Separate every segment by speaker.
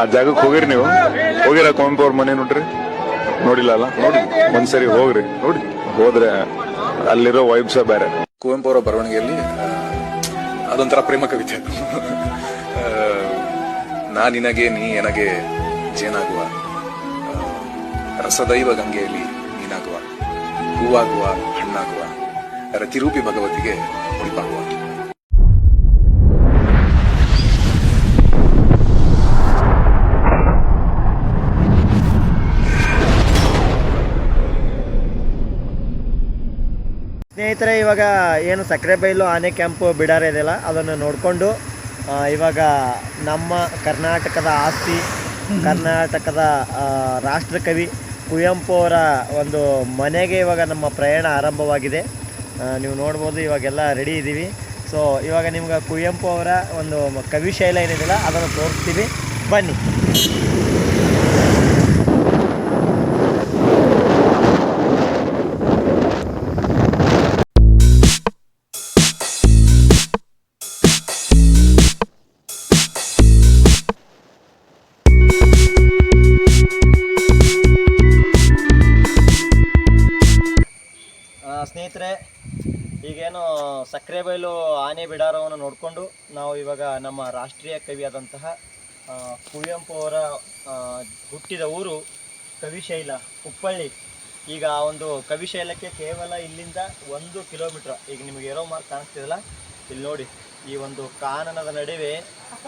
Speaker 1: ಆ ಜಾಗಕ್ಕೆ ಹೋಗಿರಿ ನೀವು. ಹೋಗಿರ ಕುವೆಂಪು ಅವ್ರ ಮನೆ ನೋಡ್ರಿ. ನೋಡಿಲ್ಲ ಅಲ್ಲ? ನೋಡಿ, ಒಂದ್ಸರಿ ಹೋಗ್ರಿ. ನೋಡಿ, ಹೋದ್ರೆ ಅಲ್ಲಿರೋ ವೈಬ್ಸ ಬೇರೆ.
Speaker 2: ಕುವೆಂಪು ಅವರ ಬರವಣಿಗೆಯಲ್ಲಿ ಅದೊಂಥರ ಪ್ರೇಮ ಕವಿತೆ. ನಾ ನಿನಗೆ, ನೀ ನನಗೆ ಜೇನಾಗುವ. ರಸದೈವ ಗಂಗೆಯಲ್ಲಿ ನೀನಾಗುವ. ಹೂವಾಗುವ, ಹಣ್ಣಾಗುವ. ರತಿರೂಪಿ ಭಗವತಿಗೆ ಮುಡಿಪಾಗುವ.
Speaker 3: ಸ್ನೇಹಿತರೆ, ಇವಾಗ ಏನು ಸಕ್ಕರೆ ಬೈಲು, ಆನೆ ಕ್ಯಾಂಪು ಬಿಡಾರ ಇದೆಯಲ್ಲ ಅದನ್ನು ನೋಡಿಕೊಂಡು ಇವಾಗ ನಮ್ಮ ಕರ್ನಾಟಕದ ಆಸ್ತಿ, ಕರ್ನಾಟಕದ ರಾಷ್ಟ್ರಕವಿ ಕುವೆಂಪು ಅವರ ಒಂದು ಮನೆಗೆ ಇವಾಗ ನಮ್ಮ ಪ್ರಯಾಣ ಆರಂಭವಾಗಿದೆ. ನೀವು ನೋಡ್ಬೋದು, ಇವಾಗೆಲ್ಲ ರೆಡಿ ಇದ್ದೀವಿ. ಸೊ ಇವಾಗ ನಿಮ್ಗೆ ಕುವೆಂಪು ಅವರ ಒಂದು ಕವಿ ಶೈಲ ಏನಿದೆಯಲ್ಲ, ಅದನ್ನು ತೋರಿಸ್ತೀವಿ. ಬನ್ನಿ. ಸಕ್ಕರೆ ಬಯಲು ಆನೆ ಬಿಡಾರವನ್ನು ನೋಡಿಕೊಂಡು ನಾವು ಇವಾಗ ನಮ್ಮ ರಾಷ್ಟ್ರೀಯ ಕವಿಯಾದಂತಹ ಕುವೆಂಪು ಅವರ ಹುಟ್ಟಿದ ಊರು ಕವಿಶೈಲ ಕುಪ್ಪಳ್ಳಿ ಈಗ ಆ ಒಂದು ಕವಿಶೈಲಕ್ಕೆ ಕೇವಲ ಇಲ್ಲಿಂದ ಒಂದು ಕಿಲೋಮೀಟ್ರ್. ಈಗ ನಿಮಗೆ ಏರೋ ಮಾರ್ಕ್ ಕಾಣಿಸ್ತಿದಲ್ಲ ಇಲ್ಲಿ ನೋಡಿ, ಈ ಒಂದು ಕಾನನದ ನಡುವೆ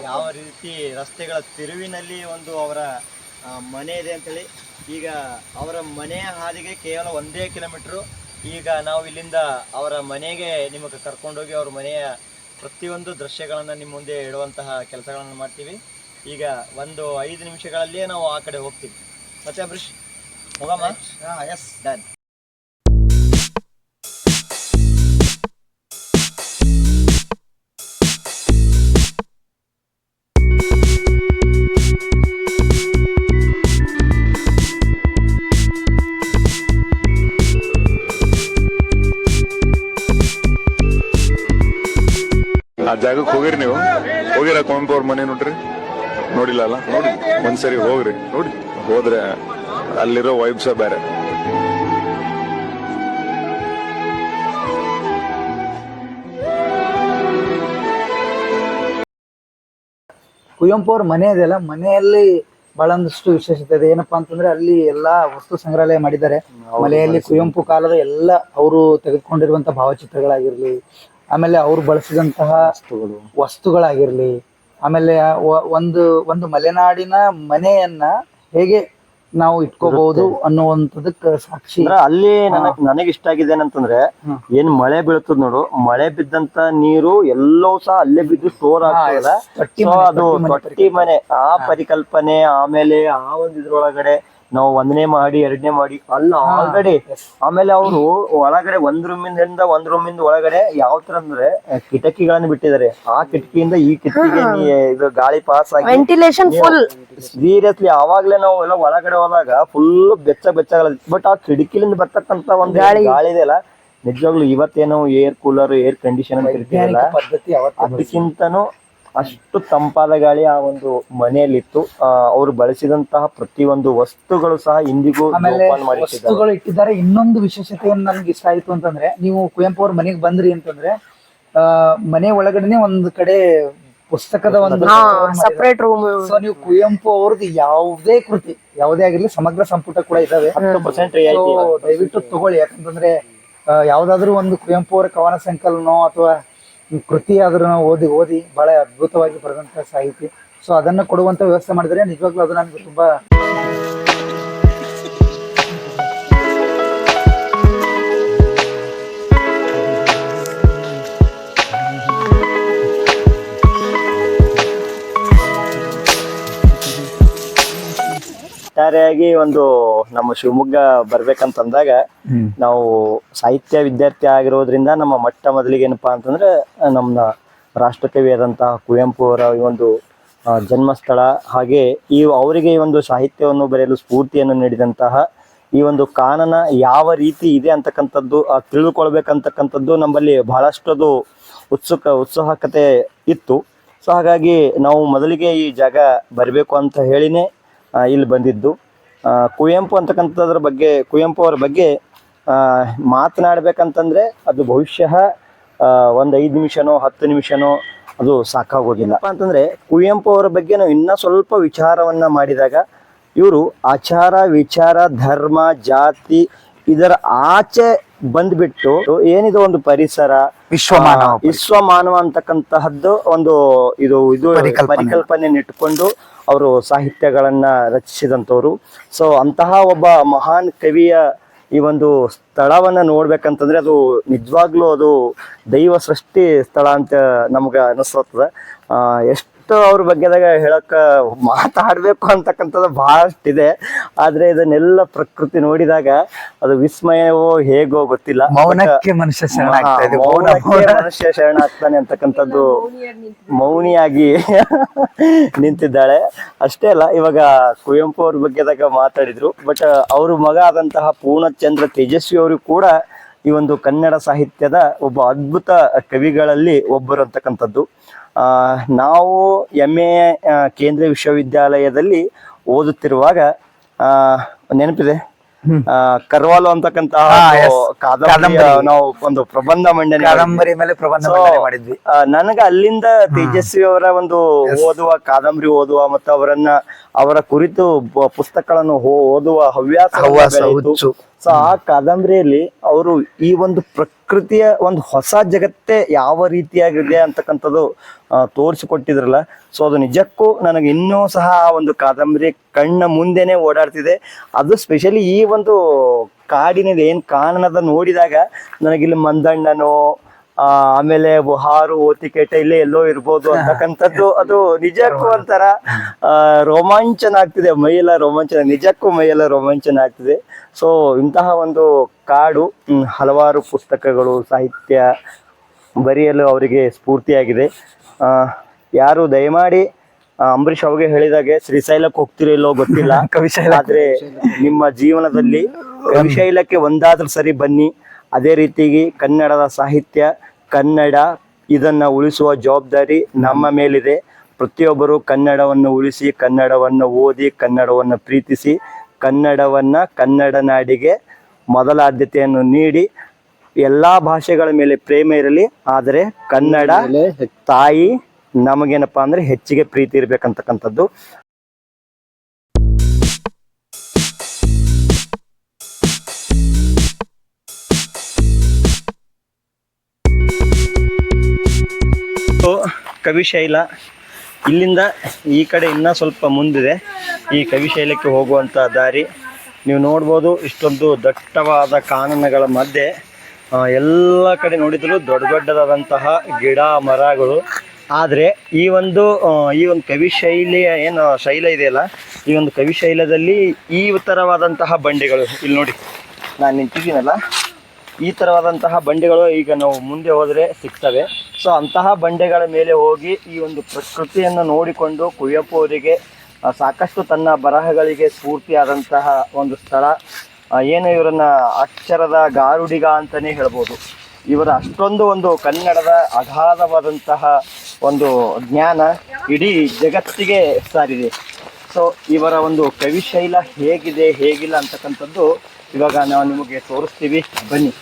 Speaker 3: ಯಾವ ರೀತಿ ರಸ್ತೆಗಳ ತಿರುವಿನಲ್ಲಿ ಒಂದು ಅವರ ಮನೆ ಇದೆ ಅಂತೇಳಿ. ಈಗ ಅವರ ಮನೆಯ ಹಾದಿಗೆ ಕೇವಲ ಒಂದೇ ಕಿಲೋಮೀಟ್ರು. ಈಗ ನಾವು ಇಲ್ಲಿಂದ ಅವರ ಮನೆಗೆ ನಿಮಗೆ ಕರ್ಕೊಂಡೋಗಿ ಅವ್ರ ಮನೆಯ ಪ್ರತಿಯೊಂದು ದೃಶ್ಯಗಳನ್ನು ನಿಮ್ಮ ಮುಂದೆ ಇಡುವಂತಹ ಕೆಲಸಗಳನ್ನು ಮಾಡ್ತೀವಿ. ಈಗ ಒಂದು ಐದು ನಿಮಿಷಗಳಲ್ಲಿಯೇ ನಾವು ಆ ಕಡೆ ಹೋಗ್ತೀವಿ. ಮತ್ತೆ ಅಂಬರೀಶ್ ಹೋಗಮ್ಮ? ಎಸ್ ಡನ್
Speaker 1: ಆ ಜಾಗಕ್ಕೆ ಹೋಗಿರಿ ನೀವು. ಹೋಗಿರ ಕುವೆಂಪು ಅವ್ರ ಮನೆ ನೋಡ್ರಿ. ನೋಡಿಲ್ಲ ಅಲ್ಲ? ನೋಡಿ ಒಂದ್ಸರಿ ಹೋಗ್ರಿ. ನೋಡಿ ಹೋದ್ರೆ ಅಲ್ಲಿರೋ ವೈಬ್ಸ ಬೇರೆ.
Speaker 4: ಕುವೆಂಪು ಅವ್ರ ಮನೆ ಇದೆಯಲ್ಲ ಮನೆಯಲ್ಲಿ ಬಹಳಷ್ಟು ವಿಶೇಷತೆ ಇದೆ. ಏನಪ್ಪಾ ಅಂತಂದ್ರೆ ಅಲ್ಲಿ ಎಲ್ಲಾ ವಸ್ತು ಸಂಗ್ರಹಾಲಯ ಮಾಡಿದ್ದಾರೆ. ಮನೆಯಲ್ಲಿ ಕುವೆಂಪು ಕಾಲದ ಎಲ್ಲ ಅವರು ತೆಗೆದುಕೊಂಡಿರುವಂತಹ ಭಾವಚಿತ್ರಗಳಾಗಿರ್ಲಿ ಆಮೇಲೆ ಅವ್ರು ಬಳಸಿದಂತಹ ವಸ್ತುಗಳಾಗಿರ್ಲಿ ಆಮೇಲೆ ಒಂದು ಒಂದು ಮಲೆನಾಡಿನ ಮನೆಯನ್ನ ಹೇಗೆ ನಾವು ಇಟ್ಕೋಬಹುದು ಅನ್ನುವಂಥದಕ್ಕೆ ಸಾಕ್ಷಿ.
Speaker 3: ಅಂದ್ರ ಅಲ್ಲಿ ನನಗ್ ನನಗ್ ಇಷ್ಟ ಆಗಿದೆ ಏನಂತಂದ್ರೆ ಏನ್ ಮಳೆ ಬೀಳ್ತದ ನೋಡು ಮಳೆ ಬಿದ್ದಂತ ನೀರು ಎಲ್ಲವೂ ಸಹ ಅಲ್ಲೇ ಬಿದ್ದು ಸ್ಟೋರ್ ಆಗ್ತದ
Speaker 4: ತೊಟ್ಟಿ ಮನೆ,
Speaker 3: ಅದು
Speaker 4: ತೊಟ್ಟಿ ಮನೆ
Speaker 3: ಆ ಪರಿಕಲ್ಪನೆ ಆಮೇಲೆ ಆ ಒಂದು ಇದ್ರೊಳಗಡೆ ನಾವು ಒಂದನೇ ಮಾಡಿ ಎರಡನೇ ಮಾಡಿ ಅಲ್ಲ ಆಲ್ರೆಡಿ ಆಮೇಲೆ ಅವರು ಒಳಗಡೆ ಒಂದ್ ರೂಮಿಂದ ಒಂದ್ ರೂಮಿಂದ ಒಳಗಡೆ ಯಾವ ತರ ಅಂದ್ರೆ ಕಿಟಕಿಗಳನ್ನ ಬಿಟ್ಟಿದ್ದಾರೆ. ಆ ಕಿಟಕಿಯಿಂದ ಈ ಕಿಟಕಿಗೆ ಇದು ಗಾಳಿ ಪಾಸ್ ಆಗಿ
Speaker 5: ವೆಂಟಿಲೇಷನ್ ಫುಲ್
Speaker 3: ಸೀರಿಯಸ್ಲಿ ಅವಾಗ್ಲೇ ನಾವು ಎಲ್ಲ ಒಳಗಡೆ ಹೋದಾಗ ಫುಲ್ ಬೆಚ್ಚ ಬೆಚ್ಚಗಳ ಬಟ್ ಆ ಕಿಟಕಿಲಿಂದ ಬರ್ತಕ್ಕಂತ ಒಂದು ಗಾಳಿ. ಇದೆಯಲ್ಲ ನಿಜವಾಗ್ಲು ಇವತ್ತೇನೋ ಏರ್ ಕೂಲರ್ ಏರ್ ಕಂಡೀಷನ್ ಅಂತ ಅದಕ್ಕಿಂತನೂ ಅಷ್ಟು ತಂಪಾದ ಗಾಳಿ ಆ ಒಂದು ಮನೆಯಲ್ಲಿತ್ತು. ಅವರು ಬಳಸಿದಂತಹ ಪ್ರತಿಯೊಂದು ವಸ್ತುಗಳು ಸಹ ಇಂದಿಗೂ
Speaker 4: ವಸ್ತುಗಳು ಇಟ್ಟಿದ್ದಾರೆ. ಇನ್ನೊಂದು ವಿಶೇಷತೆ ನನಗೆ ಇಷ್ಟ ಆಯ್ತು ಅಂತಂದ್ರೆ ನೀವು ಕುವೆಂಪು ಅವ್ರ ಮನೆಗೆ ಬಂದ್ರಿ ಅಂತಂದ್ರೆ ಮನೆ ಒಳಗಡೆನೆ ಒಂದ್ ಕಡೆ ಪುಸ್ತಕದ ಒಂದು
Speaker 5: ಸಪರೇಟ್ ರೂಮ್
Speaker 4: ಸೊ ನೀವು ಕುವೆಂಪು ಅವ್ರದ್ದು ಯಾವುದೇ ಕೃತಿ ಯಾವುದೇ ಆಗಿರ್ಲಿ ಸಮಗ್ರ ಸಂಪುಟ ಕೂಡ ಇದಾವೆ ದಯವಿಟ್ಟು ತಗೊಳ್ಳಿ. ಯಾಕಂತಂದ್ರೆ ಯಾವ್ದಾದ್ರು ಒಂದು ಕುವೆಂಪು ಅವರ ಕವನ ಸಂಕಲನೋ ಅಥವಾ ಕೃತಿ ಆದ್ರೂ ನಾವು ಓದಿ ಓದಿ ಬಹಳ ಅದ್ಭುತವಾಗಿ ಬರೆದಂತ ಸಾಹಿತಿ. ಸೊ ಅದನ್ನ ಕೊಡುವಂತ ವ್ಯವಸ್ಥೆ ಮಾಡಿದ್ರೆ ನಿಜವಾಗ್ಲೂ ಅದು ನನಗೆ ತುಂಬಾ
Speaker 3: ಒಟ್ಟಾರೆಯಾಗಿ ಒಂದು ನಮ್ಮ ಶಿವಮೊಗ್ಗ ಬರ್ಬೇಕಂತಂದಾಗ ನಾವು ಸಾಹಿತ್ಯ ವಿದ್ಯಾರ್ಥಿ ಆಗಿರೋದ್ರಿಂದ ನಮ್ಮ ಮೊಟ್ಟ ಮೊದಲಿಗೆ ಏನಪ್ಪಾ ಅಂತಂದ್ರೆ ನಮ್ಮ ರಾಷ್ಟ್ರಕವಿ ಆದಂತಹ ಕುವೆಂಪು ಅವರ ಈ ಒಂದು ಜನ್ಮಸ್ಥಳ ಹಾಗೆ ಈ ಅವರಿಗೆ ಈ ಒಂದು ಸಾಹಿತ್ಯವನ್ನು ಬರೆಯಲು ಸ್ಫೂರ್ತಿಯನ್ನು ನೀಡಿದಂತಹ ಈ ಒಂದು ಕಾನನ ಯಾವ ರೀತಿ ಇದೆ ಅಂತಕ್ಕಂಥದ್ದು ಆ, ತಿಳ್ಕೊಳ್ಬೇಕಂತಕ್ಕಂಥದ್ದು ನಮ್ಮಲ್ಲಿ ಬಹಳಷ್ಟದು ಉತ್ಸುಕ ಉತ್ಸುಕತೆ ಇತ್ತು. ಸೊ ಹಾಗಾಗಿ ನಾವು ಮೊದಲಿಗೆ ಈ ಜಾಗ ಬರಬೇಕು ಅಂತ ಹೇಳಿನೇ ಇಲ್ಲಿ ಬಂದಿದ್ದು ಕುವೆಂಪು ಅಂತಕ್ಕಂಥದ್ರ ಬಗ್ಗೆ ಕುವೆಂಪು ಅವರ ಬಗ್ಗೆ ಮಾತನಾಡ್ಬೇಕಂತಂದ್ರೆ ಅದು ಬಹುಶಃ ಒಂದು ಒಂದ್ ಐದು ನಿಮಿಷನೋ ಹತ್ತು ನಿಮಿಷನೋ ಅದು ಸಾಕಾಗೋದಿಲ್ಲ ಅಂತಂದ್ರೆ ಕುವೆಂಪು ಅವರ ಬಗ್ಗೆ ನಾವು ಇನ್ನ ಸ್ವಲ್ಪ ವಿಚಾರವನ್ನ ಮಾಡಿದಾಗ ಇವರು ಆಚಾರ ವಿಚಾರ ಧರ್ಮ ಜಾತಿ ಇದರ ಆಚೆ ಬಂದ್ಬಿಟ್ಟು ಏನಿದು ಒಂದು ಪರಿಸರ
Speaker 4: ವಿಶ್ವಮಾನವ
Speaker 3: ವಿಶ್ವಮಾನವ ಅಂತಕ್ಕಂತಹದ್ದು ಒಂದು ಇದು ಇದು
Speaker 4: ಪರಿಕಲ್ಪನೆ.
Speaker 3: ಪರಿಕಲ್ಪನೆಯನ್ನು ಇಟ್ಟುಕೊಂಡು ಅವರು ಸಾಹಿತ್ಯಗಳನ್ನು ರಚಿಸಿದಂಥವ್ರು. ಸೊ ಅಂತಹ ಒಬ್ಬ ಮಹಾನ್ ಕವಿಯ ಈ ಒಂದು ಸ್ಥಳವನ್ನ ನೋಡ್ಬೇಕಂತಂದ್ರೆ ಅದು ನಿಜವಾಗ್ಲೂ ಅದು ದೈವ ಸೃಷ್ಟಿ ಸ್ಥಳ ಅಂತ ನಮ್ಗೆ ಅನಿಸ್ತದ ಆ ಎಷ್ಟು ಅವ್ರ ಬಗ್ಗೆದಾಗ ಹೇಳಕ್ಕ ಮಾತಾಡಬೇಕು ಅಂತಕ್ಕಂಥದ್ದು ಬಹಳಷ್ಟಿದೆ ಆದ್ರೆ ಇದನ್ನೆಲ್ಲ ಪ್ರಕೃತಿ ನೋಡಿದಾಗ ಅದು ವಿಸ್ಮಯವೋ ಹೇಗೋ ಗೊತ್ತಿಲ್ಲ.
Speaker 4: ಮೌನಕ್ಕೆ ಮನುಷ್ಯ ಶರಣ ಇದೆ
Speaker 3: ಮನುಷ್ಯ ಶರಣಾಗ್ತಾನೆ ಅಂತಕ್ಕಂಥದ್ದು ಮೌನಿಯಾಗಿ ನಿಂತಿದ್ದಾಳೆ. ಅಷ್ಟೇ ಅಲ್ಲ ಇವಾಗ ಕುವೆಂಪು ಅವ್ರ ಬಗ್ಗೆದಾಗ ಮಾತಾಡಿದ್ರು ಬಟ್ ಅವ್ರ ಮಗ ಆದಂತಹ ಪೂರ್ಣಚಂದ್ರ ತೇಜಸ್ವಿ ಅವರು ಕೂಡ ಈ ಒಂದು ಕನ್ನಡ ಸಾಹಿತ್ಯದ ಒಬ್ಬ ಅದ್ಭುತ ಕವಿಗಳಲ್ಲಿ ಒಬ್ಬರು ಅಂತಕ್ಕಂಥದ್ದು. ನಾವು ಎಂ ಎ ಕೇಂದ್ರೀಯ ವಿಶ್ವವಿದ್ಯಾಲಯದಲ್ಲಿ ಓದುತ್ತಿರುವಾಗ ನೆನಪಿದೆ? ಕರ್ವಾಲು ಅಂತಕ್ಕಂತಹ
Speaker 4: ಕಾದಂಬರಿ.
Speaker 3: ನಾವು ಒಂದು ಪ್ರಬಂಧ ಮಂಡನೆ.
Speaker 4: ಕಾದಂಬರಿ ಮೇಲೆ ಪ್ರಬಂಧ ಮಾಡಿದ್ವಿ.
Speaker 3: ನನಗೆ ಅಲ್ಲಿಂದ ತೇಜಸ್ವಿ ಅವರ ಒಂದು ಓದುವ ಕಾದಂಬರಿ ಓದುವ ಮತ್ತು ಅವರನ್ನ ಅವರ ಕುರಿತು ಪುಸ್ತಕಗಳನ್ನು ಓದುವ ಹವ್ಯಾಸ. ಸೊ ಆ ಕಾದಂಬರಿಯಲ್ಲಿ ಅವರು ಈ ಒಂದು ಪ್ರಕೃತಿಯ ಒಂದು ಹೊಸ ಜಗತ್ತೇ ಯಾವ ರೀತಿಯಾಗಿದೆ ಅಂತಕ್ಕಂಥದ್ದು ತೋರಿಸಿಕೊಟ್ಟಿದ್ರಲ್ಲ. ಸೊ ಅದು ನಿಜಕ್ಕೂ ನನಗೆ ಇನ್ನೂ ಸಹ ಆ ಒಂದು ಕಾದಂಬರಿ ಕಣ್ಣ ಮುಂದೆನೆ ಓಡಾಡ್ತಿದೆ. ಅದು ಸ್ಪೆಷಲಿ ಈ ಒಂದು ಕಾಡಿನಲ್ಲಿ ಏನು ಕಾರಣದ ನೋಡಿದಾಗ ನನಗಿಲ್ಲಿ ಮಂದಣ್ಣನೋ ಆಮೇಲೆ ಹಾರು ಓತಿಕೇಟ ಇಲ್ಲೇ ಎಲ್ಲೋ ಇರ್ಬೋದು ಅಂತಕ್ಕಂಥದ್ದು ಅದು ನಿಜಕ್ಕೂ ಒಂಥರ ರೋಮಾಂಚನ ಆಗ್ತಿದೆ ಮೈಯೆಲ್ಲ ರೋಮಾಂಚನ ನಿಜಕ್ಕೂ ಮೈಯೆಲ್ಲ ರೋಮಾಂಚನ ಆಗ್ತಿದೆ ಸೊ ಇಂತಹ ಒಂದು ಕಾಡು ಹಲವಾರು ಪುಸ್ತಕಗಳು ಸಾಹಿತ್ಯ ಬರೆಯಲು ಅವರಿಗೆ ಸ್ಫೂರ್ತಿಯಾಗಿದೆ. ಯಾರು ದಯಮಾಡಿ ಅಂಬರೀಷ್ ಅವ್ರಿಗೆ ಹೇಳಿದಾಗೆ ಶ್ರೀಶೈಲಕ್ಕೆ ಹೋಗ್ತಿರೋ ಇಲ್ಲೋ ಗೊತ್ತಿಲ್ಲ.
Speaker 4: ಕವಿಶೈಲ.
Speaker 3: ಆದ್ರೆ ನಿಮ್ಮ ಜೀವನದಲ್ಲಿ ಕವಿಶೈಲಕ್ಕೆ ಒಂದಾದ್ರೂ ಸರಿ ಬನ್ನಿ. ಅದೇ ರೀತಿಗೆ ಕನ್ನಡದ ಸಾಹಿತ್ಯ ಕನ್ನಡ ಇದನ್ನು ಉಳಿಸುವ ಜವಾಬ್ದಾರಿ ನಮ್ಮ ಮೇಲಿದೆ. ಪ್ರತಿಯೊಬ್ಬರು ಕನ್ನಡವನ್ನು ಉಳಿಸಿ ಕನ್ನಡವನ್ನು ಓದಿ ಕನ್ನಡವನ್ನು ಪ್ರೀತಿಸಿ ಕನ್ನಡವನ್ನ ಕನ್ನಡ ನಾಡಿಗೆ ಮೊದಲ ಆದ್ಯತೆಯನ್ನು ನೀಡಿ ಎಲ್ಲಾ ಭಾಷೆಗಳ ಮೇಲೆ ಪ್ರೇಮ ಇರಲಿ ಆದರೆ ಕನ್ನಡ ತಾಯಿ ನಮಗೇನಪ್ಪಾ ಅಂದ್ರೆ ಹೆಚ್ಚಿಗೆ ಪ್ರೀತಿ ಇರ್ಬೇಕಂತಕ್ಕಂಥದ್ದು. ಕವಿಶೈಲ ಇಲ್ಲಿಂದ ಈ ಕಡೆ ಇನ್ನೂ ಸ್ವಲ್ಪ ಮುಂದಿದೆ. ಈ ಕವಿಶೈಲಕ್ಕೆ ಹೋಗುವಂಥ ದಾರಿ. ನೀವು ನೋಡ್ಬೋದು ಇಷ್ಟೊಂದು ದಟ್ಟವಾದ ಕಾನನಗಳ ಮಧ್ಯೆ ಎಲ್ಲ ಕಡೆ ನೋಡಿದ್ರು ದೊಡ್ಡ ದೊಡ್ಡದಾದಂತಹ ಗಿಡ ಮರಗಳು. ಆದರೆ ಈ ಒಂದು ಈ ಒಂದು ಕವಿಶೈಲಿಯ ಏನು ಶೈಲ ಇದೆಯಲ್ಲ, ಈ ಒಂದು ಕವಿಶೈಲದಲ್ಲಿ ಈ ಥರವಾದಂತಹ ಬಂಡೆಗಳು. ಇಲ್ಲಿ ನೋಡಿ, ನಾನು ನಿಂತಿದ್ದೀನಲ್ಲ. ಈ ಥರವಾದಂತಹ ಬಂಡೆಗಳು ಈಗ ನಾವು ಮುಂದೆ ಹೋದರೆ ಸಿಗ್ತವೆ. ಸೊ ಅಂತಹ ಬಂಡೆಗಳ ಮೇಲೆ ಹೋಗಿ ಈ ಒಂದು ಪ್ರಕೃತಿಯನ್ನು ನೋಡಿಕೊಂಡು ಕುವೆಂಪು ಅವರಿಗೆ ಸಾಕಷ್ಟು ತನ್ನ ಬರಹಗಳಿಗೆ ಸ್ಫೂರ್ತಿಯಾದಂತಹ ಒಂದು ಸ್ಥಳ. ಏನು ಇವರನ್ನ ಅಕ್ಷರದ ಗಾರುಡಿಗ ಅಂತಲೇ ಹೇಳ್ಬೋದು. ಇವರ ಅಷ್ಟೊಂದು ಒಂದು ಕನ್ನಡದ ಅಗಾಧವಾದಂತಹ ಒಂದು ಜ್ಞಾನ ಇಡೀ ಜಗತ್ತಿಗೆ ಸಾರಿದೆ. ಸೊ ಇವರ ಒಂದು ಕವಿಶೈಲ ಹೇಗಿದೆ, ಹೇಗಿಲ್ಲ ಅಂತಕ್ಕಂಥದ್ದು ಇವಾಗ ನಾವು ನಿಮಗೆ ತೋರಿಸ್ತೀವಿ. ಬನ್ನಿ.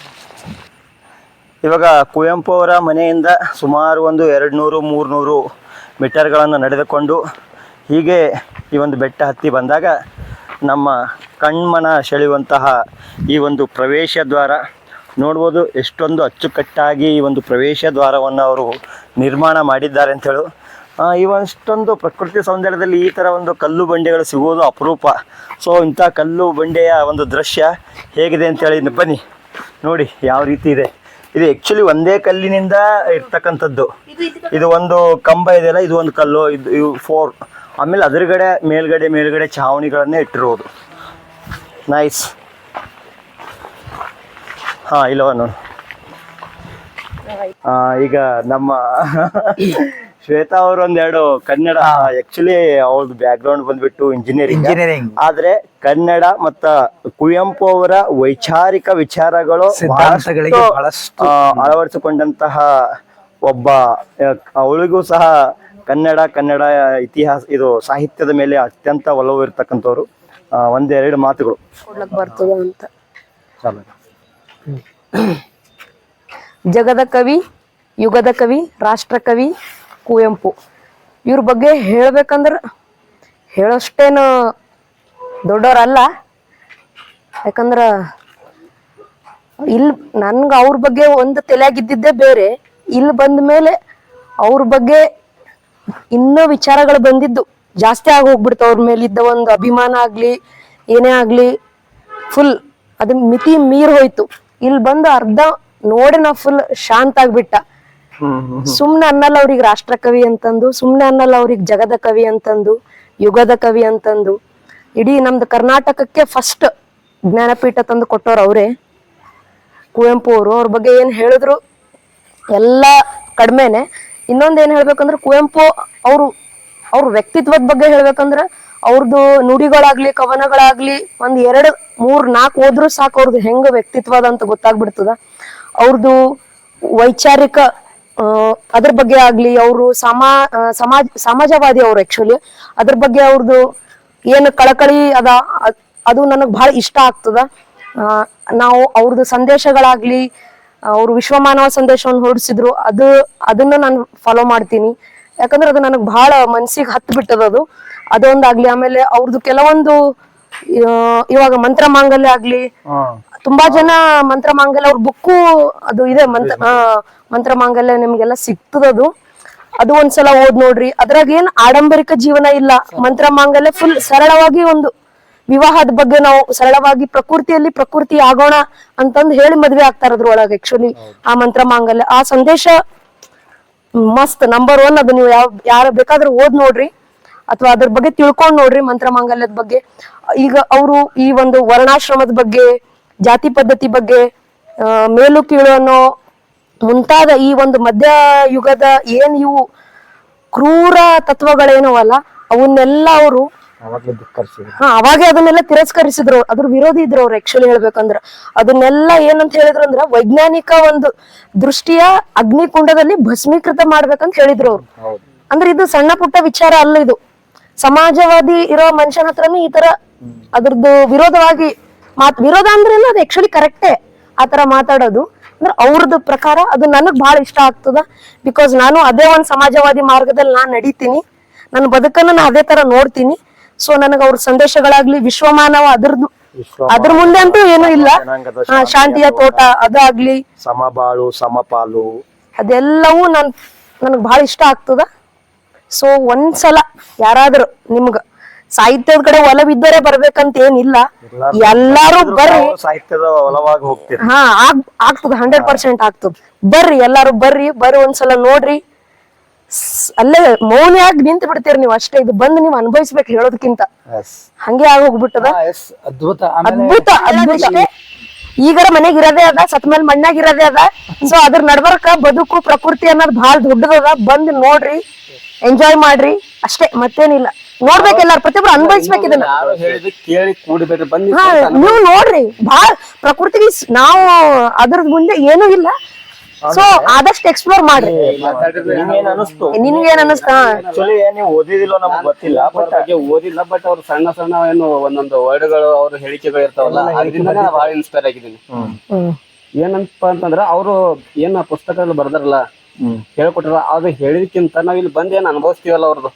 Speaker 3: ಇವಾಗ ಕುವೆಂಪು ಅವರ ಮನೆಯಿಂದ ಸುಮಾರು ಒಂದು ಎರಡು ನೂರು ಮೂರುನೂರು ಮೀಟರ್ಗಳನ್ನು ನಡೆದುಕೊಂಡು ಹೀಗೆ ಈ ಒಂದು ಬೆಟ್ಟ ಹತ್ತಿ ಬಂದಾಗ ನಮ್ಮ ಕಣ್ಮನ ಸೆಳೆಯುವಂತಹ ಈ ಒಂದು ಪ್ರವೇಶ ದ್ವಾರ ನೋಡ್ಬೋದು ಎಷ್ಟೊಂದು ಅಚ್ಚುಕಟ್ಟಾಗಿ ಈ ಒಂದು ಪ್ರವೇಶ ದ್ವಾರವನ್ನು ಅವರು ನಿರ್ಮಾಣ ಮಾಡಿದ್ದಾರೆ ಅಂತ ಈ ಪ್ರಕೃತಿ ಸೌಂದರ್ಯದಲ್ಲಿ ಈ ಥರ ಒಂದು ಕಲ್ಲು ಬಂಡೆಗಳು ಸಿಗುವುದು ಅಪರೂಪ. ಸೊ ಇಂಥ ಕಲ್ಲು ಬಂಡೆಯ ಒಂದು ದೃಶ್ಯ ಹೇಗಿದೆ ಅಂತೇಳಿ ಬನ್ನಿ. ನೋಡಿ ಯಾವ ರೀತಿ ಇದೆ. ಇದು ಆ್ಯಕ್ಚುಲಿ ಒಂದೇ ಕಲ್ಲಿನಿಂದ ಇರ್ತಕ್ಕಂಥದ್ದು. ಇದು ಒಂದು ಕಂಬ ಇದೆಯಲ್ಲ ಇದು ಒಂದು ಕಲ್ಲು, ಇದು ಇವು ಫೋರ್ ಆಮೇಲೆ ಅದ್ರಗಡೆ, ಮೇಲ್ಗಡೆ ಮೇಲ್ಗಡೆ ಛಾವಣಿಗಳನ್ನೇ ಇಟ್ಟಿರೋದು ನೈಸ್ ಹಾಂ, ಇಲ್ಲವ ನೋಡು. ಈಗ ನಮ್ಮ ಶ್ವೇತಾ ಅವರು ಒಂದೆರಡು ಕನ್ನಡ ಆಕ್ಚುಲಿ ಅವ್ರದ್ದು ಬ್ಯಾಕ್ ಗ್ರೌಂಡ್ ಬಂದ್ಬಿಟ್ಟು ಇಂಜಿನಿಯರಿಂಗ್
Speaker 4: ಇಂಜಿನಿಯರಿಂಗ್
Speaker 3: ಆದ್ರೆ ಕನ್ನಡ ಮತ್ತ ಕುವೆಂಪು ಅವರ ವೈಚಾರಿಕ ವಿಚಾರಗಳು
Speaker 4: ಸಿದ್ಧಾಂತಗಳಿಗೆ
Speaker 3: ಬಹಳಷ್ಟು,
Speaker 4: ಬಹಳಷ್ಟು
Speaker 3: ಅಳವಡಿಸಿಕೊಂಡಂತಹ ಒಬ್ಬ ಅವಳಿಗೂ ಸಹ
Speaker 6: ಕನ್ನಡ ಕನ್ನಡ ಇತಿಹಾಸ ಇದು ಸಾಹಿತ್ಯದ ಮೇಲೆ ಅತ್ಯಂತ ಒಲವು ಇರ್ತಕ್ಕಂಥವ್ರು. ಒಂದೆರಡು ಮಾತುಗಳು.
Speaker 5: ಬರ್ತದ ಅಂತ. ಜಗದ ಕವಿ ಯುಗದ ಕವಿ ರಾಷ್ಟ್ರ ಕವಿ ಕುವೆಂಪು ಇವ್ರ ಬಗ್ಗೆ ಹೇಳ್ಬೇಕಂದ್ರೆ ಹೇಳೋಷ್ಟೇನು ದೊಡ್ಡವರಲ್ಲ ಯಾಕಂದ್ರ ಇಲ್ಲಿ ನನ್ಗೆ ಅವ್ರ ಬಗ್ಗೆ ಒಂದು ತಲೆಯಾಗಿದ್ದಿದ್ದೇ ಬೇರೆ. ಇಲ್ಲಿ ಬಂದ ಮೇಲೆ ಅವ್ರ ಬಗ್ಗೆ ಇನ್ನೂ ವಿಚಾರಗಳು ಬಂದಿದ್ದು. ಜಾಸ್ತಿ ಆಗಿ ಹೋಗ್ಬಿಡ್ತು ಅವ್ರ ಮೇಲಿದ್ದ ಒಂದು ಅಭಿಮಾನ ಆಗಲಿ, ಏನೇ ಆಗಲಿ ಫುಲ್ ಅದು ಮಿತಿ ಮೀರ್ ಹೋಯ್ತು. ಇಲ್ಲಿ ಬಂದು ಅರ್ಧ ನೋಡಿ ನಾ ಫುಲ್ ಶಾಂತ ಆಗ್ಬಿಟ್ಟ. ಸುಮ್ನೆ ಅನ್ನಲ್ಲ ಅವ್ರಿಗೆ ರಾಷ್ಟ್ರ ಕವಿ ಅಂತಂದು, ಸುಮ್ನೆ ಅನ್ನಲ್ಲ ಅವ್ರಿಗೆ ಜಗದ ಕವಿ ಅಂತಂದು, ಯುಗದ ಕವಿ ಅಂತಂದು. ಇಡೀ ನಮ್ದು ಕರ್ನಾಟಕಕ್ಕೆ ಫಸ್ಟ್ ಜ್ಞಾನಪೀಠ ತಂದು ಕೊಟ್ಟವ್ರು ಅವರೇ. ಕುವೆಂಪು ಅವರು, ಅವ್ರ ಬಗ್ಗೆ ಏನ್ ಹೇಳಿದ್ರು ಎಲ್ಲ ಕಡಿಮೆನೆ. ಇನ್ನೊಂದ್ ಏನ್ ಹೇಳ್ಬೇಕಂದ್ರೆ ಕುವೆಂಪು ಅವರು, ಅವ್ರ ವ್ಯಕ್ತಿತ್ವದ ಬಗ್ಗೆ ಹೇಳ್ಬೇಕಂದ್ರ ಅವ್ರದ್ದು ನುಡಿಗಳಾಗ್ಲಿ, ಕವನಗಳಾಗ್ಲಿ ಒಂದ್ ಎರಡು, ಮೂರ್, ನಾಲ್ಕು ಓದ್ರು ಸಾಕು ಅವ್ರದ್ದು ಹೆಂಗ ವ್ಯಕ್ತಿತ್ವ ಅಂತ ಗೊತ್ತಾಗ್ಬಿಡ್ತದ. ಅವ್ರದ್ದು ವೈಚಾರಿಕ ಅದ್ರ ಬಗ್ಗೆ ಆಗ್ಲಿ ಅವರು ಸಮಾಜ, ಸಮಾಜವಾದಿ ಅವ್ರು ಆಕ್ಚುಲಿ ಅದ್ರ ಬಗ್ಗೆ ಅವ್ರದ್ದು ಏನು ಕಳಕಳಿ ಅದ, ಅದ್- ನನಗ್ ಬಹಳ ಇಷ್ಟ ಆಗ್ತದ. ನಾವು ಅವ್ರದ್ದು ಸಂದೇಶಗಳಾಗ್ಲಿ, ಅವ್ರು ವಿಶ್ವಮಾನವ ಸಂದೇಶವನ್ನು ಹೊರಡಿಸಿದ್ರು, ಅದು, ಅದನ್ನ ನಾನು ಫಾಲೋ ಮಾಡ್ತೀನಿ. ಯಾಕಂದ್ರೆ ಅದು ನನಗೆ ಬಹಳ ಮನ್ಸಿಗೆ ಬಿಟ್ಟದ ಅದು. ಅದೊಂದಾಗ್ಲಿ ಆಮೇಲೆ ಅವ್ರದ್ದು ಕೆಲವೊಂದು ಇವಾಗ ಮಂತ್ರ ಮಾಂಗಲ್ಯ ಆಗ್ಲಿ ತುಂಬಾ ಜನ ಮಂತ್ರ ಮಾಂಗಲ್ಯ ಅವ್ರ ಬುಕ್ಕು ಅದು ಇದೆ, ಮಂತ್ರ ಮಂತ್ರ ಮಾಂಗಲ್ಯ ನಿಮ್ಗೆಲ್ಲ ಸಿಗ್ತದದು. ಅದು ಒಂದ್ಸಲ ಓದ್ ನೋಡ್ರಿ. ಅದ್ರಾಗ ಏನ್ ಆಡಂಬರಿಕ ಜೀವನ ಇಲ್ಲ. ಮಂತ್ರ ಮಾಂಗಲ್ಯ ಫುಲ್ ಸರಳವಾಗಿ ಒಂದು ವಿವಾಹದ ಬಗ್ಗೆ ನಾವು ಸರಳವಾಗಿ ಪ್ರಕೃತಿಯಲ್ಲಿ ಪ್ರಕೃತಿ ಆಗೋಣ ಅಂತಂದು ಹೇಳಿ ಮದ್ವೆ ಆಗ್ತಾರ ಅದ್ರೊಳಗೆ ಆಕ್ಚುಲಿ ಆ ಮಂತ್ರ ಮಾಂಗಲ್ಯ ಆ ಸಂದೇಶ ಮಸ್ತ್ ನಂಬರ್ ಒನ್ ಅದು ನೀವು ಯಾವ, ಯಾರ ಬೇಕಾದ್ರೂ ಓದ್ ನೋಡ್ರಿ. ಅಥವಾ ಅದ್ರ ಬಗ್ಗೆ ತಿಳ್ಕೊಂಡ್ ನೋಡ್ರಿ ಮಂತ್ರ ಮಾಂಗಲ್ಯದ ಬಗ್ಗೆ. ಈಗ ಅವರು ಈ ಒಂದು ವರ್ಣಾಶ್ರಮದ ಬಗ್ಗೆ ಜಾತಿ ಪದ್ಧತಿ ಬಗ್ಗೆ ಆ, ಮೇಲು ಕೀಳು ಅನ್ನೋ ಮುಂತಾದ ಈ ಒಂದು ಮಧ್ಯ ಯುಗದ ಏನ್ ಇವು ಕ್ರೂರ ತತ್ವಗಳೇನವಲ್ಲ ಅವನ್ನೆಲ್ಲ ಅವರು ಹಾ ಅವಾಗೆ ಅದನ್ನೆಲ್ಲ ತಿರಸ್ಕರಿಸಿದ್ರು. ಅವ್ರು. ಅದ್ರ ವಿರೋಧಿ ಇದ್ರು ಅವ್ರು ಆಕ್ಚುಲಿ ಹೇಳ್ಬೇಕಂದ್ರ. ಅದನ್ನೆಲ್ಲ ಏನಂತ ಹೇಳಿದ್ರು ಅಂದ್ರ ವೈಜ್ಞಾನಿಕ ಒಂದು ದೃಷ್ಟಿಯ ಅಗ್ನಿಕುಂಡದಲ್ಲಿ ಭಸ್ಮೀಕೃತ ಮಾಡ್ಬೇಕಂತ ಹೇಳಿದ್ರು ಅವ್ರು. ಅಂದ್ರೆ ಇದು ಸಣ್ಣ ಪುಟ್ಟ ವಿಚಾರ ಅಲ್ಲ ಇದು. ಸಮಾಜವಾದಿ ಇರೋ ಮನುಷ್ಯನ ಹತ್ರನೇ ಈ ತರ ಅದ್ರದ್ದು ವಿರೋಧವಾಗಿ ಮಾತ್ ವಿರೋಧ ಅಂದ್ರೆ ಅದು ಆಕ್ಚುಲಿ ಕರೆಕ್ಟೇ ಆತರ ಮಾತಾಡೋದು. ಅಂದ್ರೆ ಅವ್ರದ್ದು ಪ್ರಕಾರ ಅದು ನನಗ್ ಬಹಳ ಇಷ್ಟ ಆಗ್ತದ. ಬಿಕಾಸ್ ನಾನು ಅದೇ ಒಂದ್ ಸಮಾಜವಾದಿ ಮಾರ್ಗದಲ್ಲಿ ನಾನ್ ನಡೀತೀನಿ. ನನ್ನ ಬದುಕನ್ನ ನಾ ಅದೇ ತರ ನೋಡ್ತೀನಿ. ಸೊ ನನಗ ಅವ್ರ ಸಂದೇಶಗಳಾಗ್ಲಿ ವಿಶ್ವಮಾನವ ಅದ್ರದ್ದು ಅದ್ರ ಮುಂದೆ ಅಂತೂ ಏನೂ ಇಲ್ಲ. ಶಾಂತಿಯ ತೋಟ ಅದಾಗ್ಲಿ.
Speaker 6: ಸಮಬಾಳು ಸಮಪಾಲು.
Speaker 5: ಅದೆಲ್ಲವೂ ನನ್ ನನಗ್ ಬಹಳ ಇಷ್ಟ ಆಗ್ತದ. ಸೊ ಒಂದ್ಸಲ ಯಾರಾದ್ರೂ ನಿಮ್ಗ ಸಾಹಿತ್ಯದ ಕಡೆ ಒಲವಿದ್ದರೆ ಬರ್ಬೇಕಂತ ಏನಿಲ್ಲ ಎಲ್ಲಾರು ಬರ್ರಿ.
Speaker 6: ಸಾಹಿತ್ಯದ ಒಲವಾಗಿ ಹೋಗ್ತೀರಿ
Speaker 5: ಹಾ ಆಗ್ ಆಗ್ತದ ಹಂಡ್ರೆಡ್ ಪರ್ಸೆಂಟ್ ಆಗ್ತದ. ಬರ್ರಿ ಎಲ್ಲಾರು ಬರ್ರಿ ಬರ್ರಿ ಒಂದ್ಸಲ ನೋಡ್ರಿ. ಅಲ್ಲೇ ಮೌನಿಯಾಗಿ ನಿಂತು ಬಿಡ್ತೀರಿ ನೀವು ಅಷ್ಟೇ ಇದು ಬಂದು ನೀವು ಅನುಭವಿಸ್ಬೇಕು ಹೇಳೋದಕ್ಕಿಂತ. ಹಂಗೆ ಆಗೋಗ್ಬಿಟ್ಟದ.
Speaker 4: ಹೋಗ್ಬಿಟ್ಟದ ಅದ್ಭುತ.
Speaker 5: ಅದ್ಭುತ ಅದ್ಭುತ. ಈಗರ ಮನೆಗ್ ಇರೋದೇ ಅದ ಸತ್ ಮೇಲೆ ಮಣ್ಣಾಗ ಇರೋದೇ ಅದ. ಸೊ ಅದ್ರ ನಡ್ಬರ್ಕ ಬದುಕು ಪ್ರಕೃತಿ ಅನ್ನೋದು ಬಹಳ ದೊಡ್ಡದದ. ಬಂದ್ ನೋಡ್ರಿ. ಎಂಜಾಯ್ ಮಾಡ್ರಿ. ಅಷ್ಟೇ ಮತ್ತೇನಿಲ್ಲ. ನೋಡ್ಬೇಕು ಎಲ್ಲಾರು ಪ್ರತಿಯೊಬ್ರು ಅನ್ಭವಿಸ್ಬೇಕು ಇದನ್ನ.
Speaker 7: ಯಾರು ಹೇಳಿದ ಕೇಳಿ ಕೂಡಿಬೇಡ್ರಿ ಬನ್ನಿ
Speaker 5: ಹಾ ನೀವು ನೋಡ್ರಿ ಬಹಳ ಪ್ರಕೃತಿಗೆ ಸ್- ನಾವು ಅದ್ರ ಮುಂದೆ ಏನೂ ಇಲ್ಲ. ಸೊ ಆದಷ್ಟು ಎಕ್ಸ್ಪ್ಲೋರ್ ಮಾಡ್ರಿ.
Speaker 6: ನಿಮ್ಗೇನ್ ಅನಿಸ್ತು?
Speaker 5: ನಿನ್ಗೇನ್ ಅನಿಸ್ತಾ
Speaker 6: ಆಕ್ಚುಲಿ ನೀವು ಓದಿದಿಲ್ಲೋ ನಮ್ಗೆ ಗೊತ್ತಿಲ್ಲ
Speaker 7: ಬಟ್ ಬಗ್ಗೆ ಓದಿಲ್ಲ ಬಟ್ ಅವ್ರು ಸಣ್ಣ ಸಣ್ಣ ಏನು ಒಂದೊಂದು ವರ್ಡ್ಗಳು ಅವ್ರ ಹೇಳಿಕೆಗಳು ಇರ್ತಾವಲ್ಲ ಅದರಿಂದ ಬಹಳ ಇನ್ಸ್ಪೈರ್ ಆಗಿದ್ದೀನಿ.
Speaker 5: ಹ್ಮ್.
Speaker 7: ಏನಂತ ಅಂತಂದ್ರೆ ಅವರು ಏನ ಪುಸ್ತಕದಲ್ಲಿ ಬರ್ದಾರಲ್ಲ ಹೇಳ್ಕೊಟ್ರಲ್ಲ ಅದು ಹೇಳಿದಕ್ಕಿಂತ ನಾವ್ ಇಲ್ಲಿ ಬಂದ್ ಏನ್ ಅನುಭವಿಸ್ತೀವಲ್ಲ ಅವ್ರದ್ದು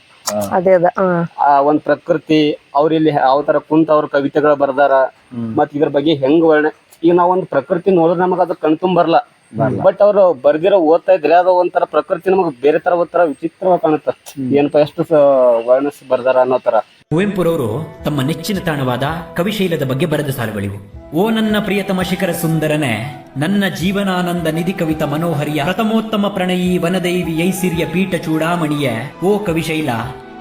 Speaker 5: ಅದೇ ಅದ
Speaker 7: ಆ ಒಂದ್ ಪ್ರಕೃತಿ ಅವ್ರ ಇಲ್ಲಿ ಯಾವ ತರ ಕುಂತ ಅವ್ರ ಕವಿತೆಗಳ ಬರ್ದಾರ. ಮತ್ ಇದ್ರ ಬಗ್ಗೆ ಹೆಂಗ್ ವರ್ಣೆ ಈಗ ನಾವ್ ಒಂದ್ ಪ್ರಕೃತಿ ನೋಡಿದ್ರೆ ನಮಗ ಅದು ಕಣ್ತುಂಬ ಬರಲ್ಲ. ಬಟ್ ಅವ್ರು ಬರ್ದಿರೋ ಓದ್ತಾ ಇದ್ರೆ ಅದು ಒಂಥರ ಪ್ರಕೃತಿ ನಮಗ್ ಬೇರೆ ತರ ಒಂಥರ ವಿಚಿತ್ರವಾಗಿ ಕಾಣುತ್ತ. ಏನಪ್ಪ ಎಷ್ಟು ವರ್ಣಿಸ್ ವರ್ಣಿಸಿ ಬರ್ದಾರ ಅನ್ನೋ ತರ.
Speaker 8: ಕುವೆಂಪುರವರು ತಮ್ಮ ನೆಚ್ಚಿನ ತಾಣವಾದ ಕವಿಶೈಲದ ಬಗ್ಗೆ ಬರೆದ ಸಾಲುಗಳಿವು. ಓ ನನ್ನ ಪ್ರಿಯತಮ ಶಿಖರ ಸುಂದರನೆ, ನನ್ನ ಜೀವನಾನಂದ ನಿಧಿ ಕವಿತ ಮನೋಹರಿಯ ಪ್ರಥಮೋತ್ತಮ ಪ್ರಣಯಿ ವನದೈವಿ ಐಸಿರಿಯ ಪೀಠ ಚೂಡಾಮಣಿಯ, ಓ ಕವಿಶೈಲ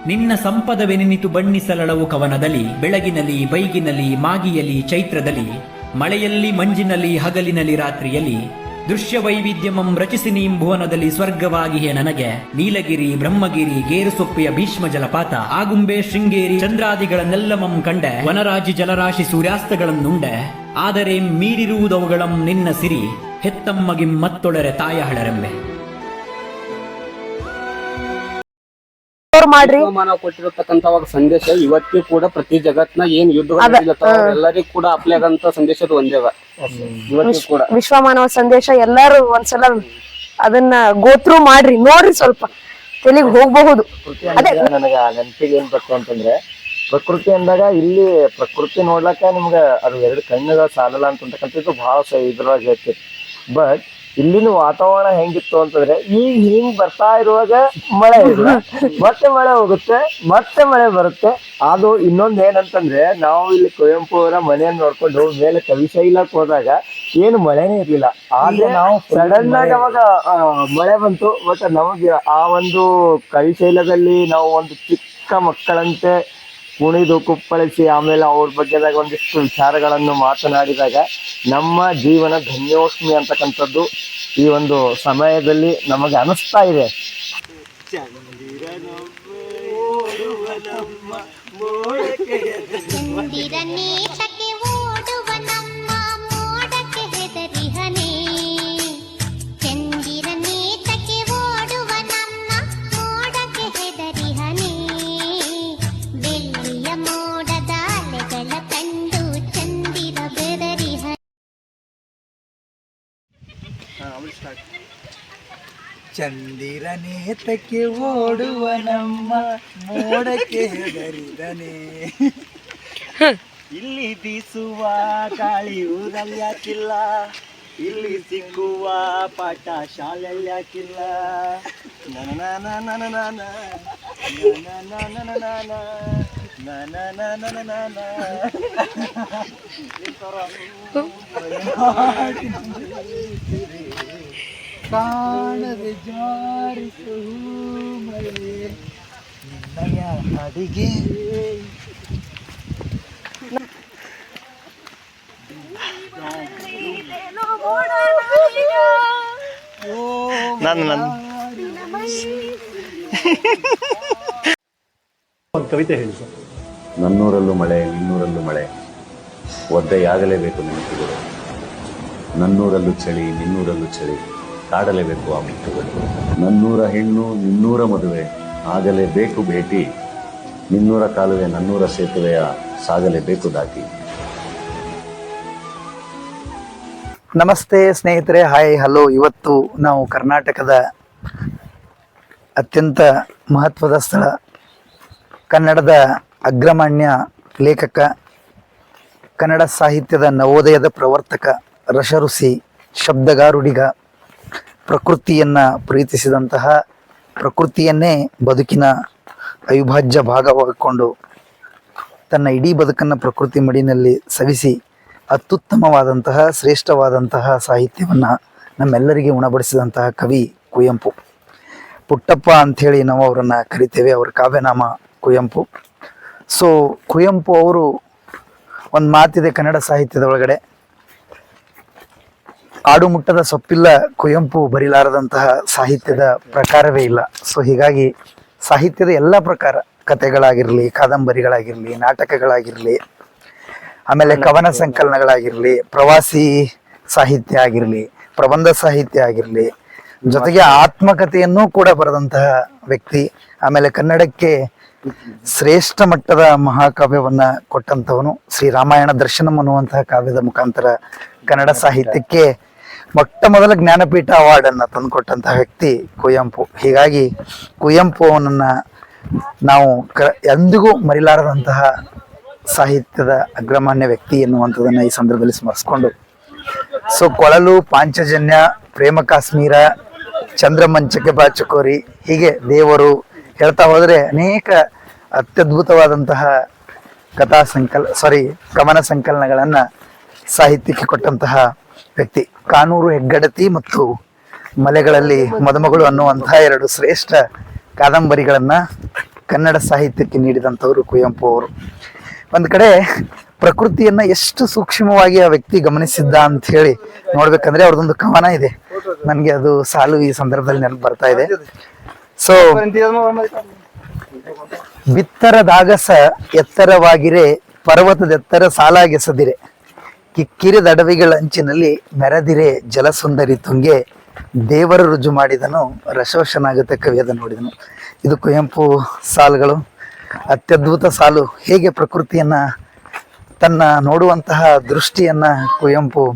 Speaker 8: ನಿನ್ನ ಸಂಪದವೆನಿನಿತು ಬಣ್ಣಿಸಲಳವು ಕವನದಲ್ಲಿ, ಬೆಳಗಿನಲ್ಲಿ, ಬೈಗಿನಲ್ಲಿ, ಮಾಗಿಯಲ್ಲಿ, ಚೈತ್ರದಲ್ಲಿ, ಮಳೆಯಲ್ಲಿ, ಮಂಜಿನಲ್ಲಿ, ಹಗಲಿನಲ್ಲಿ, ರಾತ್ರಿಯಲ್ಲಿ ದೃಶ್ಯ ವೈವಿಧ್ಯಮಂ ರಚಿಸಿ ನೀಂ ಭುವನದಲ್ಲಿ ಸ್ವರ್ಗವಾಗಿಯೇ ನನಗೆ. ನೀಲಗಿರಿ, ಬ್ರಹ್ಮಗಿರಿ ಗೇರುಸೊಪ್ಪೆಯ ಭೀಷ್ಮ ಜಲಪಾತ, ಆಗುಂಬೆ, ಶೃಂಗೇರಿ ಚಂದ್ರಾದಿಗಳನ್ನೆಲ್ಲಮಂ ಕಂಡೆ, ವನರಾಜಿ ಜಲರಾಶಿ ಸೂರ್ಯಾಸ್ತಗಳನ್ನುಂಡೆ ಆದರೆ ಮೀರಿರುವುದವುಗಳಂ ನಿನ್ನ ಸಿರಿ, ಹೆತ್ತಮ್ಮಗಿಂ ಮತ್ತೊಡರೆ ತಾಯ ಹಳರೆಂಬೆ
Speaker 5: ಅಂತವ್ರು ಮಾಡ್ರಿ.
Speaker 7: ಮಾನವ ಕೊಟ್ಟಿರತಕ್ಕಂತ ಸಂದೇಶ ಇವತ್ತಿಗೂ ಕೂಡ ಪ್ರತಿ ಜಗತ್ನ ಏನ್ ಯುದ್ಧ ಎಲ್ಲರಿಗೂ ಕೂಡ ಅಪ್ಲಾಗಂತ ಸಂದೇಶದ ಒಂದೇವ ಅದ. ಇವತ್ತಿಗೂ ಕೂಡ.
Speaker 5: ವಿಶ್ವಮಾನವ ಸಂದೇಶ ಎಲ್ಲಾರು ಒಂದ್ಸಲ ಅದನ್ನ ಗೋತ್ರ ಮಾಡ್ರಿ ನೋಡ್ರಿ ಸ್ವಲ್ಪ ತೆಲಿಗ್ ಹೋಗ್ಬಹುದು. ಅದೇ.
Speaker 3: ನನಗೆ ನೆನಪಿಗೆ ಏನ್ ಬೇಕು ಅಂತಂದ್ರೆ ಪ್ರಕೃತಿ ಅಂದಾಗ ಇಲ್ಲಿ ಪ್ರಕೃತಿ ನೋಡ್ಲಕ್ಕ ನಿಮ್ಗೆ ಅದು ಎರಡು ಕಣ್ಣುಗಳ ಸಾಲಲ್ಲ ಅಂತಕ್ಕಂಥದ್ದು ಬಹಳ ಇದ್ರೊಳಗೆ ಹೇಳ್ತೀರಿ ಬಟ್ ಇಲ್ಲಿನ ವಾತಾವರಣ ಹೆಂಗಿತ್ತು ಅಂತಂದ್ರೆ ಈಗ ಹಿಂಗ್ ಬರ್ತಾ ಇರುವಾಗ ಮಳೆ ಇಲ್ಲ. ಮತ್ತೆ ಮಳೆ ಹೋಗುತ್ತೆ ಮತ್ತೆ ಮಳೆ ಬರುತ್ತೆ. ಅದು ಇನ್ನೊಂದ್ ಏನಂತಂದ್ರೆ ನಾವು ಇಲ್ಲಿ ಕುವೆಂಪು ಅವರ ಮನೆಯನ್ನು ನೋಡ್ಕೊಂಡು ಮೇಲೆ ಕವಿಶೈಲಕ್ಕೆ ಹೋದಾಗ ಏನು ಮಳೆನೇ ಇರ್ಲಿಲ್ಲ. ಆದ್ರೆ ನಾವು ಸಡನ್ ಆಗಿ ಅವಾಗ ಮಳೆ ಬಂತು. ಬಟ್ ನಮಗೆ ಆ ಒಂದು ಕವಿಶೈಲದಲ್ಲಿ ನಾವು ಒಂದು ಚಿಕ್ಕ ಮಕ್ಕಳಂತೆ ಕುಣಿದು ಕುಪ್ಪಳಿಸಿ ಆಮೇಲೆ ಅವ್ರ ಬಗ್ಗೆದಾಗ ಒಂದಿಷ್ಟು ವಿಚಾರಗಳನ್ನು ಮಾತನಾಡಿದಾಗ ನಮ್ಮ ಜೀವನ ಧನ್ಯೋಷ್ಮಿ ಅಂತಕ್ಕಂಥದ್ದು ಈ ಒಂದು ಸಮಯದಲ್ಲಿ ನಮಗೆ ಅನಿಸ್ತಾ ಇದೆ.
Speaker 9: ಚಂದಿರನೇಚಕ್ಕೆ
Speaker 4: ಚಂದಿರನೇತಕ್ಕೆ ಓಡುವ ನಮ್ಮ ಮೋಡಕ್ಕೆ ಹೆದರಿದನೆ ಇಲ್ಲಿ ಬೀಸುವ ಕಾಳಿ ಊರಲ್ಲಿ ಯಾಕಿಲ್ಲ ಇಲ್ಲಿ ಸಿಕ್ಕುವ ಪಾಠ ಶಾಲೆಯಲ್ಲಿ ಯಾಕಿಲ್ಲ ನನ ನನ ನನ ನನ ನನ ನನ ನನ ನನ ನನ ನನ ನನ ಕಾಣದೆ ಜಾರಿಸು ಮಳೆ ನಿನ್ನಯ ಅಡಿಗೆ.
Speaker 3: ನಾನು ಹೇಳು
Speaker 10: ನನ್ನೂರಲ್ಲೂ ಮಳೆ ನಿನ್ನೂರಲ್ಲೂ ಮಳೆ. ಒದ್ದೆಯಾಗಲೇಬೇಕು ನೆನಪುಗಳು ನನ್ನೂರಲ್ಲೂ ಚಳಿ ನಿನ್ನೂರಲ್ಲೂ ಚಳಿ. ಕಾಡಲೇಬೇಕು ಆ ಮುತ್ತುಗಳು. ನನ್ನೂರ ಹೆಣ್ಣು ನಿನ್ನೂರ ಮದುವೆ ಆಗಲೇಬೇಕು ಭೇಟಿ. ನಿನ್ನೂರ ಕಾಲುವೆ ನನ್ನೂರ ಸೇತುವೆಯ ಸಾಗಲೇಬೇಕು ದಾಟಿ.
Speaker 4: ನಮಸ್ತೆ ಸ್ನೇಹಿತರೆ ಹಾಯ್ ಹಲೋ. ಇವತ್ತು ನಾವು ಕರ್ನಾಟಕದ ಅತ್ಯಂತ ಮಹತ್ವದ ಸ್ಥಳ ಕನ್ನಡದ ಅಗ್ರಮಾನ್ಯ ಲೇಖಕ ಕನ್ನಡ ಸಾಹಿತ್ಯದ ನವೋದಯದ ಪ್ರವರ್ತಕ ರಸಋಷಿ ಶಬ್ದಗಾರುಡಿಗ. ಪ್ರಕೃತಿಯನ್ನು ಪ್ರೀತಿಸಿದಂತಹ ಪ್ರಕೃತಿಯನ್ನೇ ಬದುಕಿನ ಅವಿಭಾಜ್ಯ ಭಾಗವಾಗಿಕೊಂಡು ತನ್ನ ಇಡೀ ಬದುಕನ್ನು ಪ್ರಕೃತಿ ಮಡಿನಲ್ಲಿ ಸವಿಸಿ ಅತ್ಯುತ್ತಮವಾದಂತಹ, ಶ್ರೇಷ್ಠವಾದಂತಹ ಸಾಹಿತ್ಯವನ್ನು ನಮ್ಮೆಲ್ಲರಿಗೆ ಉಣಬಡಿಸಿದಂತಹ ಕವಿ ಕುವೆಂಪು. ಪುಟ್ಟಪ್ಪ ಅಂಥೇಳಿ ನಾವು ಅವರನ್ನು ಕರಿತೇವೆ, ಅವರ ಕಾವ್ಯನಾಮ ಕುವೆಂಪು. ಸೊ ಕುವೆಂಪು ಅವರು ಒಂದು ಮಾತಿದೆ ಕನ್ನಡ ಸಾಹಿತ್ಯದ ಒಳಗಡೆ. ಆಡು ಮುಟ್ಟದ ಸೊಪ್ಪಿಲ್ಲ ಕುವೆಂಪು ಬರೀಲಾರದಂತಹ ಸಾಹಿತ್ಯದ ಪ್ರಕಾರವೇ ಇಲ್ಲ. ಸೊ ಹೀಗಾಗಿ ಸಾಹಿತ್ಯದ ಎಲ್ಲ ಪ್ರಕಾರ ಕಥೆಗಳಾಗಿರಲಿ ಕಾದಂಬರಿಗಳಾಗಿರಲಿ ನಾಟಕಗಳಾಗಿರಲಿ ಆಮೇಲೆ ಕವನ ಸಂಕಲನಗಳಾಗಿರಲಿ ಪ್ರವಾಸಿ ಸಾಹಿತ್ಯ ಆಗಿರಲಿ ಪ್ರಬಂಧ ಸಾಹಿತ್ಯ ಆಗಿರಲಿ ಜೊತೆಗೆ ಆತ್ಮಕಥೆಯನ್ನು ಕೂಡ ಬರೆದಂತಹ ವ್ಯಕ್ತಿ ಆಮೇಲೆ ಕನ್ನಡಕ್ಕೆ ಶ್ರೇಷ್ಠ ಮಟ್ಟದ ಮಹಾಕಾವ್ಯವನ್ನ ಕೊಟ್ಟಂತವನು ಶ್ರೀ ರಾಮಾಯಣ ದರ್ಶನಂ ಅನ್ನುವಂತಹ ಕಾವ್ಯದ ಮುಖಾಂತರ ಕನ್ನಡ ಸಾಹಿತ್ಯಕ್ಕೆ ಮೊಟ್ಟ ಮೊದಲ ಜ್ಞಾನಪೀಠ ಅವಾರ್ಡ್ ಅನ್ನ ತಂದುಕೊಟ್ಟಂತಹ ವ್ಯಕ್ತಿ ಕುವೆಂಪು. ಹೀಗಾಗಿ ಕುವೆಂಪು ಅವನನ್ನ ನಾವು ಕ, ಎಂದಿಗೂ ಮರಿಲಾರದಂತಹ ಸಾಹಿತ್ಯದ ಅಗ್ರಮಾನ್ಯ ವ್ಯಕ್ತಿ ಎನ್ನುವಂಥದ್ದನ್ನು ಈ ಸಂದರ್ಭದಲ್ಲಿ ಸ್ಮರಿಸ್ಕೊಂಡು. ಸೊ, ಕೊಳಲು, ಪಾಂಚಜನ್ಯ, ಪ್ರೇಮ ಕಾಶ್ಮೀರ, ಚಂದ್ರಮಂಚಕ್ಕೆ ಬಾಚಕೋರಿ ಹೀಗೆ ದೇವರು ಹೇಳ್ತಾ ಹೋದರೆ ಅನೇಕ ಅತ್ಯದ್ಭುತವಾದಂತಹ ಕಥಾ ಸಂಕಲ ಸಾರಿ ಕವನ ಸಂಕಲನಗಳನ್ನು ಸಾಹಿತ್ಯಕ್ಕೆ ಕೊಟ್ಟಂತಹ ವ್ಯಕ್ತಿ ಕಾನೂರು ಹೆಗ್ಗಡತಿ ಮತ್ತು ಮಲೆಗಳಲ್ಲಿ ಮದುಮಗಳು ಅನ್ನುವಂತಹ ಎರಡು ಶ್ರೇಷ್ಠ ಕಾದಂಬರಿಗಳನ್ನ ಕನ್ನಡ ಸಾಹಿತ್ಯಕ್ಕೆ ನೀಡಿದಂಥವರು ಕುವೆಂಪು ಅವರು. ಒಂದು ಕಡೆ ಪ್ರಕೃತಿಯನ್ನ ಎಷ್ಟು ಸೂಕ್ಷ್ಮವಾಗಿ ಆ ವ್ಯಕ್ತಿ ಗಮನಿಸಿದ್ದ ಅಂತ ಹೇಳಿ ನೋಡ್ಬೇಕಂದ್ರೆ ಅವ್ರದೊಂದು ಕವನ ಇದೆ. ನನಗೆ ಅದು ಸಾಲು ಈ ಸಂದರ್ಭದಲ್ಲಿ ನೆನಪು ಬರ್ತಾ ಇದೆ. ಸೊ ಬಿತ್ತರದಾಗಸ ಎತ್ತರವಾಗಿರೆ ಪರ್ವತದೆತ್ತರ ಸಾಲಾಗೆಸದಿರೆ. ಕಿಕ್ಕಿರಿದ ಅಡವಿಗಳ ಅಂಚಿನಲ್ಲಿ ಮೆರೆದಿರೆ ಜಲಸುಂದರಿ ತುಂಗೆ ದೇವರ ರುಜು ಮಾಡಿದನು ರಸೋಶನಾಗುತ್ತೆ ಕವಿಯದ ನೋಡಿದನು. ಇದು ಕುವೆಂಪು ಸಾಲುಗಳು. ಅತ್ಯದ್ಭುತ ಸಾಲು. ಹೇಗೆ ಪ್ರಕೃತಿಯನ್ನ ತನ್ನ ನೋಡುವಂತಹ ದೃಷ್ಟಿಯನ್ನ ಕುವೆಂಪು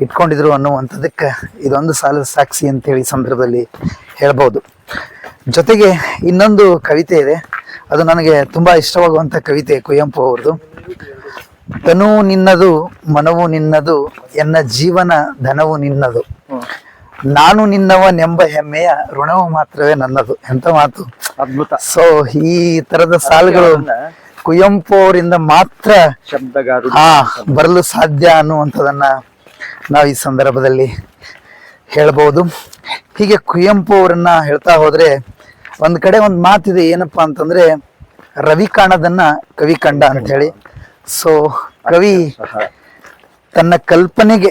Speaker 4: ಇಟ್ಕೊಂಡಿದ್ರು ಅನ್ನುವಂಥದ್ದಕ್ಕೆ ಇದೊಂದು ಸಾಲು ಸಾಕ್ಷಿ ಅಂತೇಳಿ ಸಂದರ್ಭದಲ್ಲಿ ಹೇಳ್ಬೋದು. ಜೊತೆಗೆ ಇನ್ನೊಂದು ಕವಿತೆ ಇದೆ. ಅದು ನನಗೆ ತುಂಬಾ ಇಷ್ಟವಾಗುವಂಥ ಕವಿತೆ ಕುವೆಂಪು ಅವ್ರದ್ದು. ತನು ನಿನ್ನದು ಮನವು ನಿನ್ನದು ಎನ್ನ ಜೀವನ ಧನವು ನಿನ್ನದು. ನಾನು ನಿನ್ನವನೆಂಬ ಹೆಮ್ಮೆಯ ಋಣವು ಮಾತ್ರವೇ ನನ್ನದು. ಎಂತ ಮಾತು?
Speaker 6: ಅದ್ಭುತ.
Speaker 4: ಸೊ ಈ ತರದ ಸಾಲುಗಳು ಕುವೆಂಪು ಅವರಿಂದ ಮಾತ್ರ
Speaker 6: ಶಬ್ದಗಾರು
Speaker 4: ಹಾ ಬರಲು ಸಾಧ್ಯ ಅನ್ನುವಂಥದ್ದನ್ನ ನಾವು ಈ ಸಂದರ್ಭದಲ್ಲಿ ಹೇಳಬಹುದು ಹೀಗೆ ಕುವೆಂಪು ಅವರನ್ನ ಹೇಳ್ತಾ ಹೋದ್ರೆ ಒಂದ್ ಕಡೆ ಒಂದು ಮಾತಿದೆ ಏನಪ್ಪಾ ಅಂತಂದ್ರೆ ರವಿ ಕಾಣದನ್ನ ಕವಿ ಕಂಡ ಅಂತ ಹೇಳಿ. ಸೊ ಕವಿ ತನ್ನ ಕಲ್ಪನೆಗೆ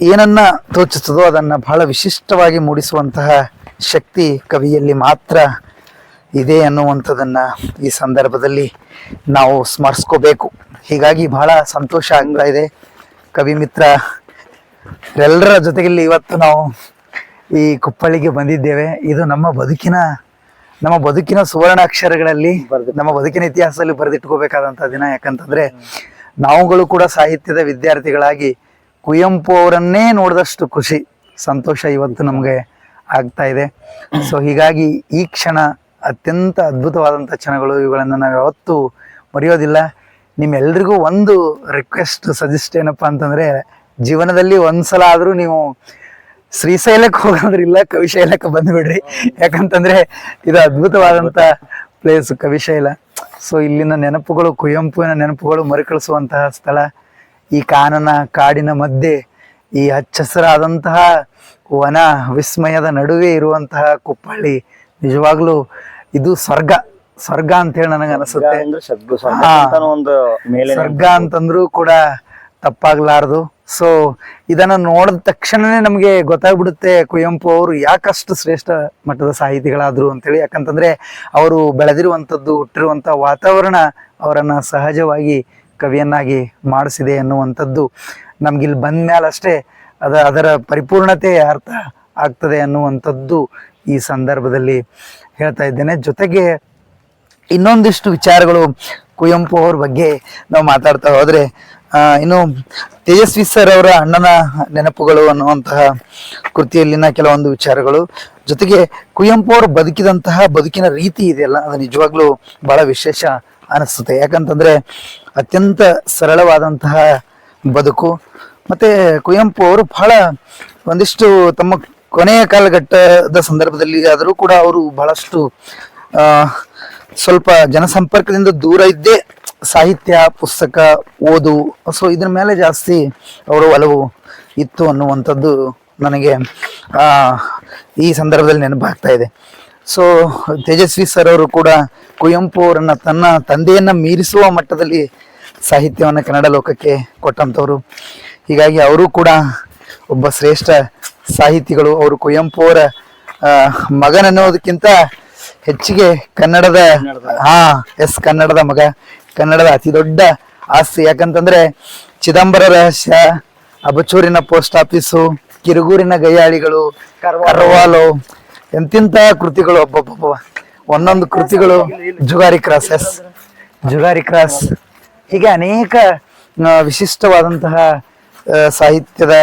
Speaker 4: ಏನನ್ನ ತೋಚಿಸ್ತದೋ ಅದನ್ನ ಬಹಳ ವಿಶಿಷ್ಟವಾಗಿ ಮೂಡಿಸುವಂತಹ ಶಕ್ತಿ ಕವಿಯಲ್ಲಿ ಮಾತ್ರ ಇದೆ ಅನ್ನುವಂಥದ್ದನ್ನು ಈ ಸಂದರ್ಭದಲ್ಲಿ ನಾವು ಸ್ಮರಿಸ್ಕೋಬೇಕು. ಹೀಗಾಗಿ ಬಹಳ ಸಂತೋಷ ಆಗ್ತಾ ಇದೆ. ಕವಿ ಮಿತ್ರ, ಎಲ್ಲರ ಜೊತೆಯಲ್ಲಿ ಇವತ್ತು ನಾವು ಈ ಕುಪ್ಪಳಿಗೆ ಬಂದಿದ್ದೇವೆ. ಇದು ನಮ್ಮ ಬದುಕಿನ ನಮ್ಮ ಬದುಕಿನ ಸುವರ್ಣ ಅಕ್ಷರಗಳಲ್ಲಿ ನಮ್ಮ ಬದುಕಿನ ಇತಿಹಾಸದಲ್ಲಿ ಬರೆದಿಟ್ಕೋಬೇಕಾದಂತ ದಿನ ಯಾಕಂತಂದ್ರೆ ನಾವುಗಳು ಕೂಡ ಸಾಹಿತ್ಯದ ವಿದ್ಯಾರ್ಥಿಗಳಾಗಿ ಕುವೆಂಪು ಅವರನ್ನೇ ನೋಡಿದಷ್ಟು ಖುಷಿ ಸಂತೋಷ ಇವತ್ತು ನಮಗೆ ಆಗ್ತಾ ಇದೆ. ಸೊ ಹೀಗಾಗಿ ಈ ಕ್ಷಣ ಅತ್ಯಂತ ಅದ್ಭುತವಾದಂಥ ಕ್ಷಣಗಳು ಇವುಗಳನ್ನು ನಾವು ಯಾವತ್ತೂ ಮರೆಯೋದಿಲ್ಲ. ನಿಮ್ಮೆಲ್ರಿಗೂ ಒಂದು ರಿಕ್ವೆಸ್ಟ್ ಸಜೆಸ್ಟ್ ಏನಪ್ಪಾ ಅಂತಂದ್ರೆ ಜೀವನದಲ್ಲಿ ಒಂದ್ಸಲ ಆದರೂ ನೀವು ಶ್ರೀಶೈಲಕ್ಕೆ ಹೋಗೋದ್ರಿಲ್ಲ ಕವಿಶೈಲಕ್ಕೆ ಬಂದ್ಬಿಡ್ರಿ. ಯಾಕಂತಂದ್ರೆ ಇದು ಅದ್ಭುತವಾದಂತ ಪ್ಲೇಸ್ ಕವಿಶೈಲ ಸೊ ಇಲ್ಲಿನ ನೆನಪುಗಳು ಕುವೆಂಪುವಿನ ನೆನಪುಗಳು ಮರುಕಳಿಸುವಂತಹ ಸ್ಥಳ. ಈ ಕಾನನ ಕಾಡಿನ ಮಧ್ಯೆ ಈ ಹಚ್ಚಹಸಿರಾದಂತಹ ವನ ವಿಸ್ಮಯದ ನಡುವೆ ಇರುವಂತಹ ಕುಪ್ಪಳ್ಳಿ ನಿಜವಾಗ್ಲೂ ಇದು ಸ್ವರ್ಗ. ಸ್ವರ್ಗ ಅಂತ ಹೇಳಿ ನನಗೆ ಅನಿಸುತ್ತೆ. ಸ್ವರ್ಗ. ಅಂತಂದ್ರೂ ಕೂಡ ತಪ್ಪಾಗ್ಲಾರ್ದು. ಸೊ ಇದನ್ನ ನೋಡಿದ ತಕ್ಷಣನೇ ನಮಗೆ ಗೊತ್ತಾಗ್ಬಿಡುತ್ತೆ ಕುವೆಂಪು ಅವರು ಯಾಕಷ್ಟು ಶ್ರೇಷ್ಠ ಮಟ್ಟದ ಸಾಹಿತಿಗಳಾದ್ರು ಅಂತೇಳಿ. ಯಾಕಂತಂದ್ರೆ ಅವರು ಬೆಳೆದಿರುವಂಥದ್ದು, ಹುಟ್ಟಿರುವಂಥ ವಾತಾವರಣ ಅವರನ್ನು ಸಹಜವಾಗಿ ಕವಿಯನ್ನಾಗಿ ಮಾಡಿಸಿದೆ ಅನ್ನುವಂಥದ್ದು ನಮ್ಗಿಲ್ಲಿ ಬಂದ ಮೇಲಷ್ಟೇ ಅದ, ಅದರ ಪರಿಪೂರ್ಣತೆ ಅರ್ಥ ಆಗ್ತದೆ ಅನ್ನುವಂಥದ್ದು ಈ ಸಂದರ್ಭದಲ್ಲಿ ಹೇಳ್ತಾ ಇದ್ದೇನೆ. ಜೊತೆಗೆ ಇನ್ನೊಂದಿಷ್ಟು ವಿಚಾರಗಳು ಕುವೆಂಪು ಅವ್ರ ಬಗ್ಗೆ ನಾವು ಮಾತಾಡ್ತಾ ಹೋದ್ರೆ ಇನ್ನು ತೇಜಸ್ವಿ ಸರ್ ಅವರ ಅಣ್ಣನ ನೆನಪುಗಳು ಅನ್ನುವಂತಹ ಕೃತಿಯಲ್ಲಿನ ಕೆಲವೊಂದು ವಿಚಾರಗಳು. ಜೊತೆಗೆ ಕುವೆಂಪು ಅವರು ಬದುಕಿದಂತಹ ಬದುಕಿನ ರೀತಿ ಇದೆಯಲ್ಲ, ಅದು ನಿಜವಾಗ್ಲೂ ಬಹಳ ವಿಶೇಷ ಅನಿಸುತ್ತೆ. ಯಾಕಂತಂದ್ರೆ ಅತ್ಯಂತ ಸರಳವಾದಂತಹ ಬದುಕು. ಮತ್ತೆ ಕುವೆಂಪು ಅವರು ಬಹಳ ಒಂದಿಷ್ಟು ತಮ್ಮ ಕೊನೆಯ ಕಾಲಘಟ್ಟದ ಸಂದರ್ಭದಲ್ಲಿ ಆದರೂ ಕೂಡ ಅವರು ಬಹಳಷ್ಟು ಸ್ವಲ್ಪ ಜನಸಂಪರ್ಕದಿಂದ ದೂರ ಇದ್ದೇ ಸಾಹಿತ್ಯ ಪುಸ್ತಕ ಓದು ಸೊ ಇದ್ರ ಮೇಲೆ ಜಾಸ್ತಿ ಅವರ ಒಲವು ಇತ್ತು ಅನ್ನುವಂಥದ್ದು ನನಗೆ ಆ ಈ ಸಂದರ್ಭದಲ್ಲಿ ನೆನಪಾಗ್ತಾ ಇದೆ. ಸೊ ತೇಜಸ್ವಿ ಸರ್ ಅವರು ಕೂಡ ಕುವೆಂಪು ಅವರನ್ನ ತನ್ನ ತಂದೆಯನ್ನ ಮೀರಿಸುವ ಮಟ್ಟದಲ್ಲಿ ಸಾಹಿತ್ಯವನ್ನು ಕನ್ನಡ ಲೋಕಕ್ಕೆ ಕೊಟ್ಟಂಥವ್ರು. ಹೀಗಾಗಿ ಅವರು ಕೂಡ ಒಬ್ಬ ಶ್ರೇಷ್ಠ ಸಾಹಿತಿಗಳು. ಅವರು ಕುವೆಂಪು ಅವರ ಮಗನನ್ನೋದಕ್ಕಿಂತ ಹೆಚ್ಚಿಗೆ ಕನ್ನಡದ ಹಾ ಎಸ್ ಕನ್ನಡದ ಮಗ. ಕನ್ನಡದ ಅತಿ ದೊಡ್ಡ ಆಸ್ತಿ. ಯಾಕಂತಂದ್ರೆ ಚಿದಂಬರ ರಹಸ್ಯ, ಅಬಚೂರಿನ ಪೋಸ್ಟ್ ಆಫೀಸು, ಕಿರುಗೂರಿನ ಗಯ್ಯಾಳಿಗಳು ಕರ್ವಾಲೋ, ಎಂತಿಂತ ಕೃತಿಗಳು ಒಬ್ಬೊಬ್ಬ ಒಂದೊಂದು ಕೃತಿಗಳು, Jugari cross yes Jugari cross. ಹೀಗೆ ಅನೇಕ ವಿಶಿಷ್ಟವಾದಂತಹ ಸಾಹಿತ್ಯದ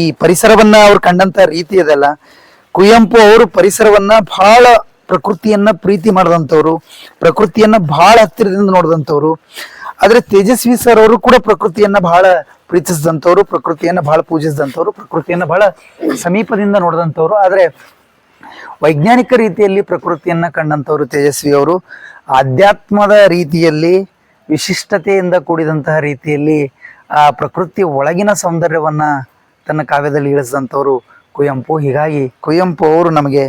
Speaker 4: ಈ ಪರಿಸರವನ್ನ ಅವ್ರು ಕಂಡಂತ ರೀತಿ ಇದೆಲ್ಲ ಕುವೆಂಪು ಅವರು ಪರಿಸರವನ್ನ ಬಹಳ ಪ್ರಕೃತಿಯನ್ನ ಪ್ರೀತಿ ಮಾಡಿದಂಥವ್ರು, ಪ್ರಕೃತಿಯನ್ನ ಬಹಳ ಹತ್ತಿರದಿಂದ ನೋಡಿದಂಥವ್ರು, ಆದ್ರೆ ತೇಜಸ್ವಿ ಸರ್ ಅವರು ಕೂಡ ಪ್ರಕೃತಿಯನ್ನ ಬಹಳ ಪ್ರೀತಿಸಿದಂಥವ್ರು, ಪ್ರಕೃತಿಯನ್ನ ಬಹಳ ಪೂಜಿಸಿದಂಥವ್ರು, ಪ್ರಕೃತಿಯನ್ನ ಬಹಳ ಸಮೀಪದಿಂದ ನೋಡಿದಂಥವ್ರು. ಆದ್ರೆ ವೈಜ್ಞಾನಿಕ ರೀತಿಯಲ್ಲಿ ಪ್ರಕೃತಿಯನ್ನ ಕಂಡಂಥವ್ರು ತೇಜಸ್ವಿ ಅವರು. ಆಧ್ಯಾತ್ಮದ ರೀತಿಯಲ್ಲಿ, ವಿಶಿಷ್ಟತೆಯಿಂದ ಕೂಡಿದಂತಹ ರೀತಿಯಲ್ಲಿ, ಆ ಪ್ರಕೃತಿ ಒಳಗಿನ ಸೌಂದರ್ಯವನ್ನ ತನ್ನ ಕಾವ್ಯದಲ್ಲಿ ಇಳಿಸಿದಂಥವ್ರು ಕುವೆಂಪು. ಹೀಗಾಗಿ ಕುವೆಂಪು ಅವರು ನಮಗೆ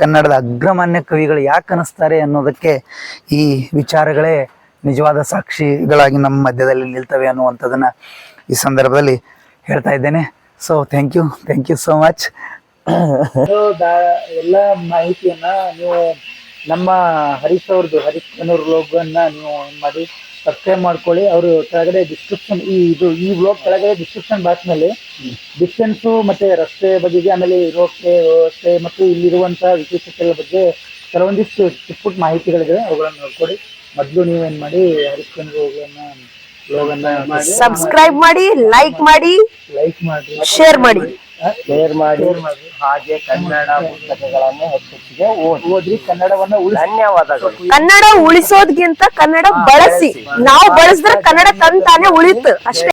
Speaker 4: ಕನ್ನಡದ ಅಗ್ರಮಾನ್ಯ ಕವಿಗಳು ಯಾಕೆ ಅನಿಸ್ತಾರೆ ಅನ್ನೋದಕ್ಕೆ ಈ ವಿಚಾರಗಳೇ ನಿಜವಾದ ಸಾಕ್ಷಿಗಳಾಗಿ ನಮ್ಮ ಮಧ್ಯದಲ್ಲಿ ನಿಲ್ತವೆ ಅನ್ನುವಂಥದ್ದನ್ನು ಈ ಸಂದರ್ಭದಲ್ಲಿ ಹೇಳ್ತಾ ಇದ್ದೇನೆ. So thank you thank you so much ಎಲ್ಲ ಮಾಹಿತಿಯನ್ನು ನೀವು ನಮ್ಮ ಹರೀಶ್ ಅವ್ರದ್ದು, ಹರೀಶ್ ಲೋಗನ್ನ ನೀವು ಮಾಡಿ. ಸಬ್ಸ್ಕ್ರೈಬ್ ಮಾಡ್ಕೊಳ್ಳಿ. ಅವರು ಕೆಳಗಡೆ ಡಿಸ್ಕ್ರಿಪ್ಷನ್ ಈ ಇದು ಈ ಬ್ಲಾಗ್ ಕೆಳಗಡೆ ಡಿಸ್ಕ್ರಿಪ್ಷನ್ ಬಾಕ್ಸ್ನಲ್ಲಿ ಡಿಸ್ಟೆನ್ಸ್ ಮತ್ತೆ ರಸ್ತೆ ಬಗ್ಗೆ ಆಮೇಲೆ ರೋಡ್ಗೆ ವ್ಯವಸ್ಥೆ ಮತ್ತು ಇಲ್ಲಿರುವಂತಹ ವಿಶೇಷತೆಗಳ ಬಗ್ಗೆ ಕೆಲವೊಂದಿಷ್ಟು ಚಿಕ್ಕ ಪುಟ್ಟ ಮಾಹಿತಿಗಳಿದೆ. ಅವುಗಳನ್ನು ನೋಡ್ಕೊಡಿ ಮೊದಲು ನೀವು ಏನ್ ಮಾಡಿ ಹರೀಶ್ ಕನ್ನೂರ್ ಲೋಗನ್ನ ಲೋಗನ್ನ ಮಾಡಿ.
Speaker 5: ಸಬ್ಸ್ಕ್ರೈಬ್ ಮಾಡಿ ಲೈಕ್ ಮಾಡಿ
Speaker 4: ಲೈಕ್ ಮಾಡಿ
Speaker 5: ಶೇರ್ ಮಾಡಿ.
Speaker 6: ಶೇರ್ ಮಾಡಿ ಹಾಗೆ ಕನ್ನಡ ಪುಸ್ತಕಗಳನ್ನು ಹೆಚ್ಚೆಚ್ಚಿಗೆ ಓದಿ.
Speaker 4: ಓದ್ರಿ ಕನ್ನಡವನ್ನ ಉಳಿಸಿ.
Speaker 6: ಧನ್ಯವಾದಗಳು.
Speaker 5: ಕನ್ನಡ ಉಳಿಸೋದ್ಗಿಂತ ಕನ್ನಡ ಬಳಸಿ. ನಾವು ಬಳಸಿದ್ರೆ ಕನ್ನಡ ತಂತಾನೆ ಉಳಿತು ಅಷ್ಟೇ.